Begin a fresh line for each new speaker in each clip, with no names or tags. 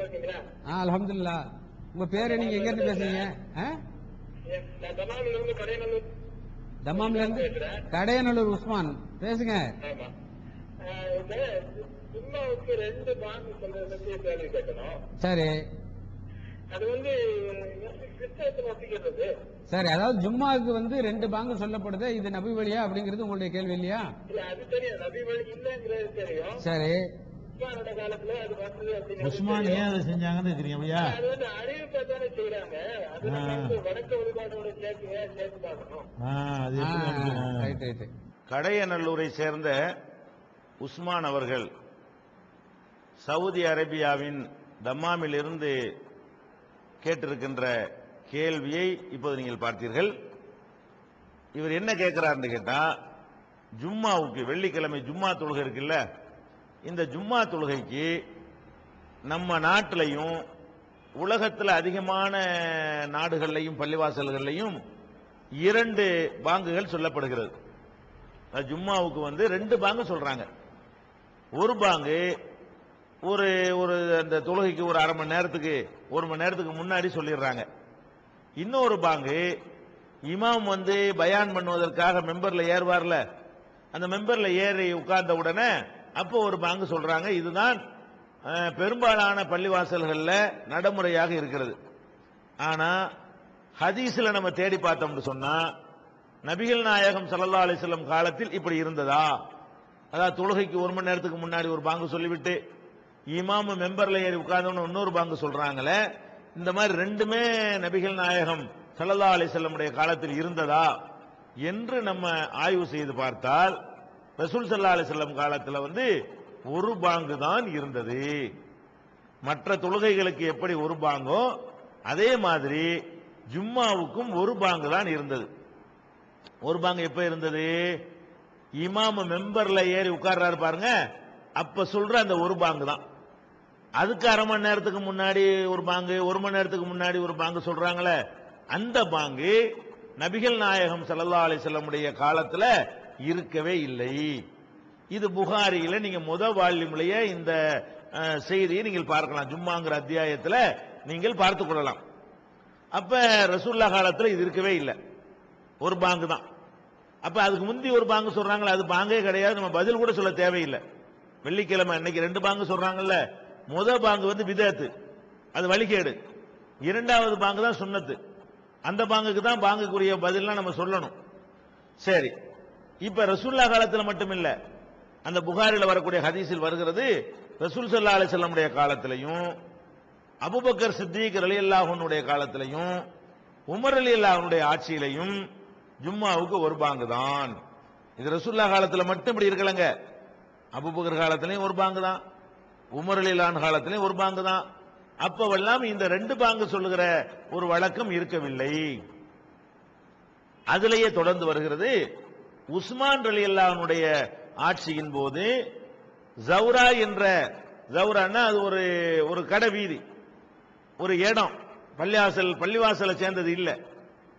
இருக்கீங்களா?
ஆ அல்ஹம்துலில்லா. உங்க பேரு நீங்க எங்க இருந்து பேசுறீங்க?
தமாமில இருந்து கடையநல்லூர்.
உஸ்மான். பேசுங்க. சரி. சரி அதாவது ஜும்மாவுக்கு வந்து ரெண்டு பாங்கு சொல்லப்படுது. இது நபி வழியா அப்படிங்கிறது உங்களுடைய கேள்வி இல்லையா? சரி.
உஸ்மானோட காலத்துல அது வந்தது அப்படிங்கிறது
உஸ்மான். ஏன் அதை செஞ்சாங்கன்னு தெரியும் ஐயா
அது வந்து அறிவிப்பை தானே செய்யறாங்க அது நம்ம
ஆ.
வந்து வடக்கு வழிபாட்டோட சேர்த்து சேர்த்து பார்க்கணும்?
ஆ, அது எப்படி வந்து-
ரைட் ரைட்
கடையநல்லூரை சேர்ந்த உஸ்மான் அவர்கள் சவுதி அரேபியாவின் தம்மாமிலிருந்து கேட்டிருக்கின்ற கேள்வியை இப்போது நீங்கள் பார்த்தீர்கள். இவர் என்ன கேட்கிறாருன்னு கேட்டா ஜும்மாவுக்கு வெள்ளிக்கிழமை ஜும்மா தொழுகை இருக்குல்ல இந்த ஜும்மா தொழுகைக்கு நம்ம நாட்டிலையும் உலகத்தில் அதிகமான நாடுகள்லையும் பள்ளிவாசல்கள்லையும் இரண்டு பாங்குகள் சொல்லப்படுகிறது. ஜும்மாவுக்கு வந்து ரெண்டு பாங்கு சொல்றாங்க. ஒரு பாங்கு ஒரு ஒரு அந்த தொழுகைக்கு ஒரு அரை மணி நேரத்துக்கு ஒரு மணி நேரத்துக்கு முன்னாடி சொல்லிடுறாங்க. இன்னொரு பாங்கு இமாம் வந்து பயான் பண்ணுவதற்காக மெம்பர்ல ஏறுவார்ல அந்த மெம்பர்ல ஏறி உட்கார்ந்த உடனே அப்போ ஒரு பங்கு சொல்றாங்க இதுதான் பெரும்பாலான பள்ளிவாசல்களில் நடைமுறையாக இருக்கிறது. ஆனா ஹதீஸில் நம்ம தேடி பார்த்தோம்னு சொன்னா நபிகள் நாயகம் சல்லா அலிஸ்லம் காலத்தில் இப்படி இருந்ததா? அதாவது தொழுகைக்கு ஒரு மணி நேரத்துக்கு முன்னாடி ஒரு பாங்கு சொல்லிவிட்டு இமாமு மெம்பர்ல ஏறி உட்கார்ந்தவன இன்னொரு பாங்கு சொல்றாங்களே இந்த மாதிரி ரெண்டுமே நபிகள் நாயகம் ஸல்லல்லாஹு அலிசல்லமுடைய காலத்தில் இருந்ததா? என்று நம்ம ஆய்வு செய்து பார்த்தால் ரசூல் சல்லா அலைஹி காலத்தில் வந்து ஒரு பாங்கு தான் இருந்தது. மற்ற தொழுகைகளுக்கு எப்படி ஒரு பாங்கோ அதே மாதிரி ஜும்மாவுக்கும் ஒரு பாங்கு தான் இருந்தது. ஒரு பாங்கு எப்ப இருந்தது? இமாம மெம்பர்ல ஏறி உட்கார்றாரு பாருங்க அப்ப சொல்ற அந்த ஒரு பாங்கு தான். அதுக்கு அரை மணி நேரத்துக்கு முன்னாடி ஒரு பாங்கு ஒரு மணி நேரத்துக்கு முன்னாடி ஒரு பாங்கு சொல்றாங்களே அந்த பாங்கு நபிகள் நாயகம் சல்லா அலிசல்லமுடைய வஸல்லமுடைய காலத்துல இருக்கவே இல்லை. இது புகாரியில நீங்க முத வால்யூம்லயே இந்த செய்தியை நீங்கள் பார்க்கலாம். ஜும்மாங்கிற அத்தியாயத்தில் நீங்கள் பார்த்துக் கொள்ளலாம். அப்ப ரசூல்லா காலத்தில் இது இருக்கவே இல்லை. ஒரு பாங்கு தான். அப்ப அதுக்கு முந்தி ஒரு பாங்கு சொல்றாங்களே அது பாங்கே கிடையாது. நம்ம பதில் கூட சொல்ல தேவையில்லை. வெள்ளிக்கிழமை இன்னைக்கு ரெண்டு பாங்கு சொல்றாங்கல்ல முத பாங்கு வந்து விதத்து அது வழிகேடு. இரண்டாவது பாங்கு தான் சுண்ணத்து அந்த பாங்குக்கு தான் பாங்குக்குரிய பதிலாம் நம்ம சொல்லணும். சரி. இப்ப ரசூல்லா காலத்துல மட்டும் இல்ல அந்த புகாரில் வரக்கூடிய ஹதீஸில் வருகிறது ரசூல் சல்லா அலிசல்லமுடைய காலத்திலையும் அபுபக்கர் சித்திக் அலி அல்லாஹனுடைய காலத்திலையும் உமர் அலி அல்லாஹனுடைய ஆட்சியிலையும் ஜும்மாவுக்கு ஒரு பாங்கு தான். இது ரசூல்லா காலத்துல மட்டும் இப்படி இருக்கலங்க. அபுபக்கர் காலத்திலையும் ஒரு பாங்கு தான். உமர் அலி அல்லாஹ் காலத்திலையும் ஒரு பாங்கு தான். அப்பவெல்லாம் இந்த ரெண்டு பாங்கு சொல்லுகிற ஒரு வழக்கம் இருக்கவில்லை. அதிலேயே தொடர்ந்து வருகிறது உஸ்மான் அலி அல்லாவுடைய ஆட்சியின் போது ஜவுரா என்ற ஜவுரான்னா அது ஒரு ஒரு கடை வீதி ஒரு இடம். பள்ளிவாசல் பள்ளிவாசலை சேர்ந்தது இல்லை.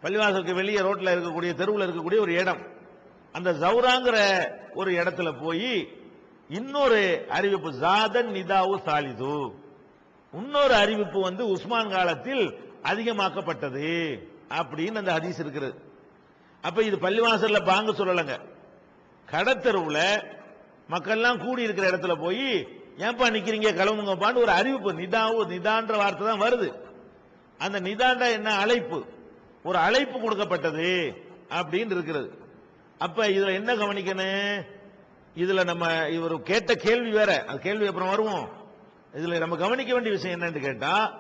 பள்ளிவாசலுக்கு வெளியே ரோட்டில் இருக்கக்கூடிய தெருவில் இருக்கக்கூடிய ஒரு இடம். அந்த ஜவுராங்கிற ஒரு இடத்துல போய் இன்னொரு அறிவிப்பு ஜாதன் நிதாவு சாலிது. இன்னொரு அறிவிப்பு வந்து உஸ்மான் காலத்தில் அதிகமாக்கப்பட்டது அப்படின்னு அந்த ஹதீஸ் இருக்கிறது. அப்ப இது பள்ளிவாசல்ல பாங்க சொல்லலைங்க. கடத்தெருவுல மக்கள்லாம் கூடி இருக்கிற இடத்துல போய் ஏன்பா நிக்கிறீங்க கிளம்புங்கப்பான்னு ஒரு அறிவிப்பு நிதாவு நிதான்ற வார்த்தை தான் வருது. அந்த நிதாண்டா என்ன அழைப்பு? ஒரு அழைப்பு கொடுக்கப்பட்டது அப்படின்னு இருக்கிறது. அப்ப இதுல என்ன கவனிக்கணும்? இதுல நம்ம இவர் கேட்ட கேள்வி வேற. அது கேள்வி அப்புறம் வருவோம். இதுல நம்ம கவனிக்க வேண்டிய விஷயம் என்னன்னு கேட்டா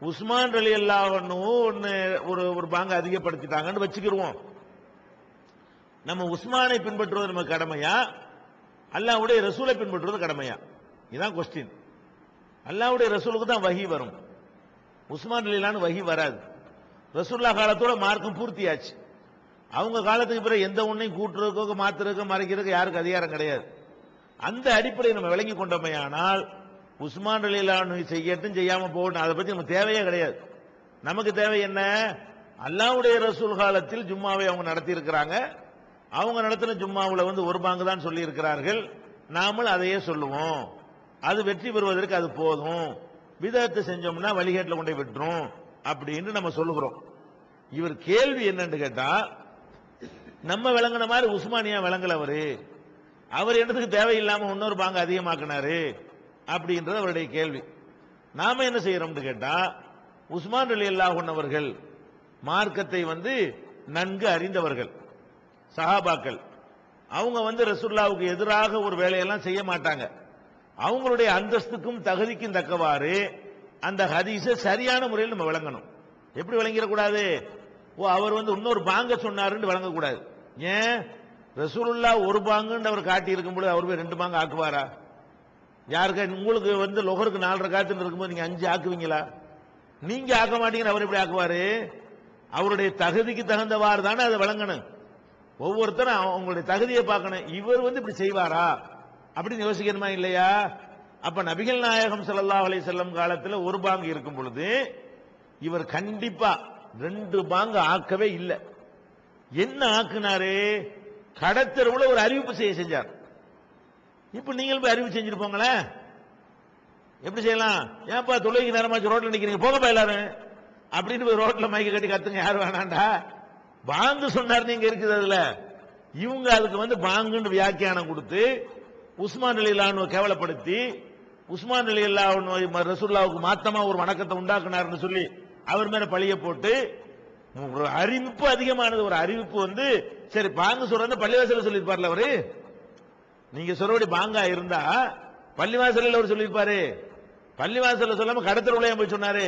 உஸ்மான் அலி அல்லாஹ் ஒன்னு ஒரு ஒரு பாங்க அதிகப்படுத்திட்டாங்கன்னு வச்சுக்கிருவோம். நம்ம உஸ்மானை பின்பற்றுவது நம்ம கடமையா? அல்லாவுடைய ரசூலை பின்பற்றுவது கடமையா? இதுதான் கொஸ்டின் அல்லாவுடைய ரசூலுக்கு தான் வகி வரும். உஸ்மான் அலிலான்னு வகி வராது. ரசூல்லா காலத்தோட மார்க்கம் பூர்த்தியாச்சு. அவங்க காலத்துக்கு பிறகு எந்த ஒன்றையும் கூட்டுறதுக்கோ மாத்துறதுக்கோ மறைக்கிறதுக்கு யாருக்கு அதிகாரம் கிடையாது. அந்த அடிப்படையை நம்ம விளங்கி கொண்டோமையானால் உஸ்மான் அலிலானு செய்யட்டும் செய்யாம போகட்டும் அதை பத்தி நமக்கு தேவையே கிடையாது. நமக்கு தேவை என்ன? அல்லாவுடைய ரசூல் காலத்தில் ஜும்மாவை அவங்க நடத்தி இருக்கிறாங்க அவங்க நடத்தின ஜும்மாவில் வந்து ஒரு பாங்கு தான் சொல்லி இருக்கிறார்கள் அதையே சொல்லுவோம். அது வெற்றி பெறுவதற்கு அது போதும். விதத்தை செஞ்சோம்னா வழிகேட்டில் கொண்டே விட்டுரும் அப்படின்னு நம்ம சொல்லுகிறோம். இவர் கேள்வி என்னன்னு கேட்டா நம்ம விளங்கின மாதிரி உஸ்மானியா விளங்கல அவரு அவர் என்னத்துக்கு தேவையில்லாம இன்னொரு பாங்க அதிகமாக்குனாரு அப்படின்றது அவருடைய கேள்வி. நாம என்ன செய்யறோம்னு கேட்டா உஸ்மான் அலி அல்லாஹ் அவர்கள் மார்க்கத்தை வந்து நன்கு அறிந்தவர்கள். சஹாபாக்கள். அவங்க வந்து ரசுல்லாவுக்கு எதிராக ஒரு வேலையெல்லாம் செய்ய மாட்டாங்க. அவங்களுடைய அந்தஸ்துக்கும் தகுதிக்கும் தக்கவாறு அந்த ஹதீஸை சரியான முறையில் நம்ம விளங்கணும். எப்படி விளங்கிடக்கூடாது? ஓ அவர் வந்து இன்னொரு பாங்க சொன்னாருன்னு விளங்கக்கூடாது. ஏன்? ரசூலுல்லா ஒரு பாங்குன்னு அவர் காட்டி இருக்கும்போது அவர் போய் ரெண்டு பாங்கு ஆக்குவாரா? யாருக்கு? உங்களுக்கு வந்து லொகருக்கு நாலரை காத்துன்னு இருக்கும்போது நீங்க அஞ்சு ஆக்குவீங்களா? நீங்க ஆக்க மாட்டீங்கன்னு அவர் எப்படி ஆக்குவாரு? அவருடைய தகுதிக்கு தகுந்தவாறு தானே அதை விளங்கணும். ஒவ்வொருத்தரும் அவங்களுடைய தகுதியை பார்க்கணும். இவர் வந்து இப்படி செய்வாரா? அப்படின்னு யோசிக்கணுமா இல்லையா? அப்ப நபிகள் நாயகம் சல்லா அலைஹி செல்லும் காலத்தில் ஒரு பாங்கு இருக்கும் பொழுது இவர் கண்டிப்பா ரெண்டு பாங்கு ஆக்கவே இல்லை. என்ன ஆக்குனாரு? கடத்தெருவுல ஒரு அறிவிப்பு செய்ய செஞ்சார். இப்ப நீங்கள் போய் அறிவிப்பு செஞ்சுட்டு போங்களேன். எப்படி செய்யலாம்? ஏன்பா தொழுகைக்கு நேரமாச்சு ரோட்ல நிக்கிறீங்க? போங்கப்பா எல்லாரும். அப்படின்னு போய் ரோட்ல மைக்க கட்டி கத்துங்க. யாரும் வேணாண்டா? பாங்கு சொன்னார் நீங்க இருக்குது அதுல. இவங்க அதுக்கு வந்து பாங்குன்னு வியாக்கியானம் கொடுத்து உஸ்மான் அலிலான்னு கேவலப்படுத்தி உஸ்மான் அலில்லா ரசூல்லாவுக்கு மாத்தமா ஒரு வணக்கத்தை உண்டாக்குனாருன்னு சொல்லி அவர் மேல பழிய போட்டு ஒரு அறிவிப்பு அதிகமானது. ஒரு அறிவிப்பு வந்து சரி பாங்கு சொல்றது பள்ளிவாசல சொல்லியிருப்பார்ல அவரு? நீங்க சொல்றபடி பாங்கா இருந்தா பள்ளிவாசலில் அவர் சொல்லியிருப்பாரு. பள்ளிவாசல சொல்லாம உலகம் போய் சொன்னாரு.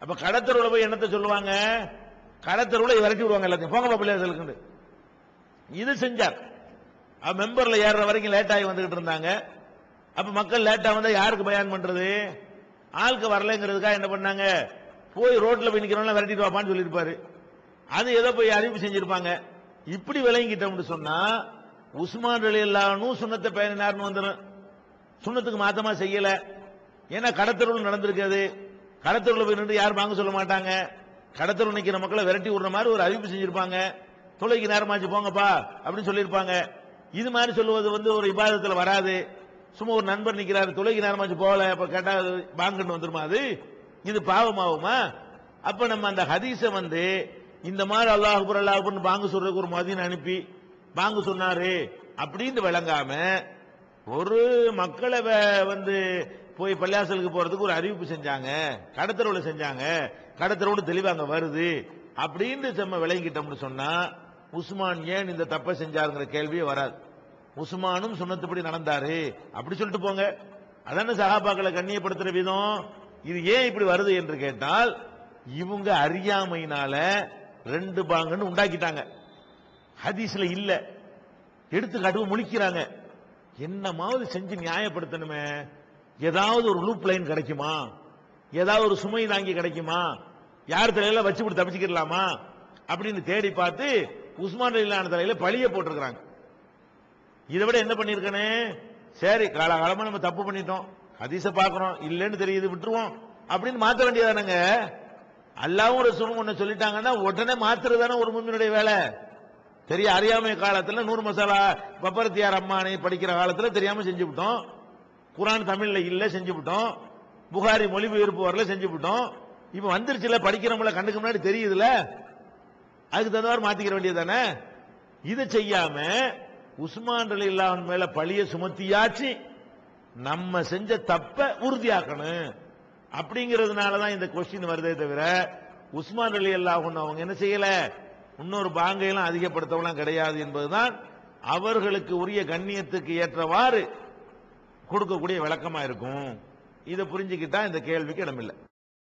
அப்ப கடத்தருவுல போய் என்னத்தை சொல்லுவாங்க? கடத்தருவுல விரட்டி விடுவாங்க எல்லாத்தையும். போங்க பள்ளிவாசலுக்கு இது செஞ்சார். அவ மெம்பர்ல ஏறுற வரைக்கும் லேட் ஆகி வந்துகிட்டு இருந்தாங்க. அப்ப மக்கள் லேட்டா வந்தா யாருக்கு பயான் பண்றது? ஆளுக்கு வரலங்கிறதுக்காக என்ன பண்ணாங்க? போய் ரோட்ல போய் நிக்கிறவங்க விரட்டிட்டு வாப்பான்னு சொல்லியிருப்பாரு. அது ஏதோ போய் அறிவிப்பு செஞ்சிருப்பாங்க. இப்படி விளங்கிட்டோம்னு சொன்னா உஸ்மான் அலி அல்லானும் சுண்ணத்தை பயனார்னு வந்துடும் சுண்ணத்துக்கு மாத்தமா செய்யல. ஏன்னா கடத்தருள் நடந்திருக்காது கடத்தருள் போய் நின்று யாரும் வாங்க சொல்ல மாட்டாங்க. கடத்தல் நிற்கிற மக்களை விரட்டி விடுற மாதிரி ஒரு அறிவிப்பு செஞ்சிருப்பாங்க. தொலைக்கு நேரமாச்சு போங்கப்பா அப்படின்னு சொல்லியிருப்பாங்க. இது மாதிரி சொல்லுவது வந்து ஒரு விவாதத்தில் வராது. சும்மா ஒரு நண்பர் நிற்கிறார் தொலைக்கு நேரமாச்சு போகல அப்போ கேட்டால் பாங்குன்னு வந்துருமா அது? இது பாவமாகுமா? அப்போ நம்ம அந்த ஹதீஸை வந்து இந்த மாதிரி அல்லாஹுபுர் அல்லாஹுபுர்னு பாங்கு சொல்றதுக்கு ஒரு மதியம் அனுப்பி பாங்கு சொன்னாரு அப்படின்னு விளங்காம ஒரு மக்களை வந்து போய் பள்ளியாசலுக்கு போறதுக்கு ஒரு அறிவிப்பு செஞ்சாங்க கடத்தரவுல செஞ்சாங்க கடத்தரவோடு தெளிவாங்க வருது. அப்படின்னு நம்ம விளங்கிட்டோம்னு சொன்னா உஸ்மான் ஏன் இந்த தப்பை செஞ்சாருங்கிற கேள்வியே வராது. உஸ்மானும் சொன்னதுபடி நடந்தாரு. அப்படி சொல்லிட்டு போங்க. அதான சகாபாக்களை கண்ணியப்படுத்துற விதம். இது ஏன் இப்படி வருது என்று கேட்டால் இவங்க அறியாமையினால ரெண்டு பாங்கன்னு உண்டாக்கிட்டாங்க. ஹதீஸ்ல இல்ல. எடுத்து கடுவு முழிக்கிறாங்க. என்னமாவது செஞ்சு நியாயப்படுத்தணுமே. ஏதாவது ஒரு லூப் லைன் கிடைக்குமா? ஏதாவது ஒரு சுமை தாங்கி கிடைக்குமா? யார் தலையில வச்சு விட்டு தப்பிச்சுக்கலாமா அப்படின்னு தேடி பார்த்து உஸ்மான் அலிலான தலையில பழிய போட்டிருக்கிறாங்க. இதை விட என்ன பண்ணிருக்கனே சரி காலகாலமா நம்ம தப்பு பண்ணிட்டோம். ஹதீஸ பாக்குறோம் இல்லைன்னு தெரியுது விட்டுருவோம். அப்படின்னு மாத்த வேண்டியதானங்க அல்லாவும் ரசூலும் ஒன்று சொல்லிட்டாங்கன்னா உடனே மாத்துறதானே ஒரு முன்னுடைய வேலை. தெரிய அறியாமை காலத்தில் நூறு மசாலா பப்பரத்தியார் அம்மானை படிக்கிற காலத்தில் தெரியாம செஞ்சு விட்டோம் குரான் தமிழ்ல இல்லை செஞ்சு விட்டோம் புகாரி மொழிபெயர்ப்பு வரல செஞ்சுவிட்டோம் விட்டோம். வந்துருச்சுல படிக்கிறவங்கள கண்ணுக்கு முன்னாடி தெரியுதுல? அதுக்கு தகுந்தவாறு மாத்திக்கிற வேண்டியதானே இதை செய்யாம உஸ்மான் அலி இல்லாஹ் மேல பழிய சுமத்தியாச்சு நம்ம செஞ்ச தப்ப உறுதியாக்கணும். அப்படிங்கிறதுனால தான் இந்த கொஸ்டின் வருதே தவிர உஸ்மான் அலி அல்லாஹன் அவங்க என்ன செய்யல? இன்னொரு பாங்கையெல்லாம் அதிகப்படுத்தவெல்லாம் கிடையாது என்பதுதான் அவர்களுக்கு உரிய கண்ணியத்துக்கு ஏற்றவாறு கொடுக்கக்கூடிய விளக்கமா இருக்கும். இதை புரிஞ்சுக்கிட்டா இந்த கேள்விக்கு இடமில்லை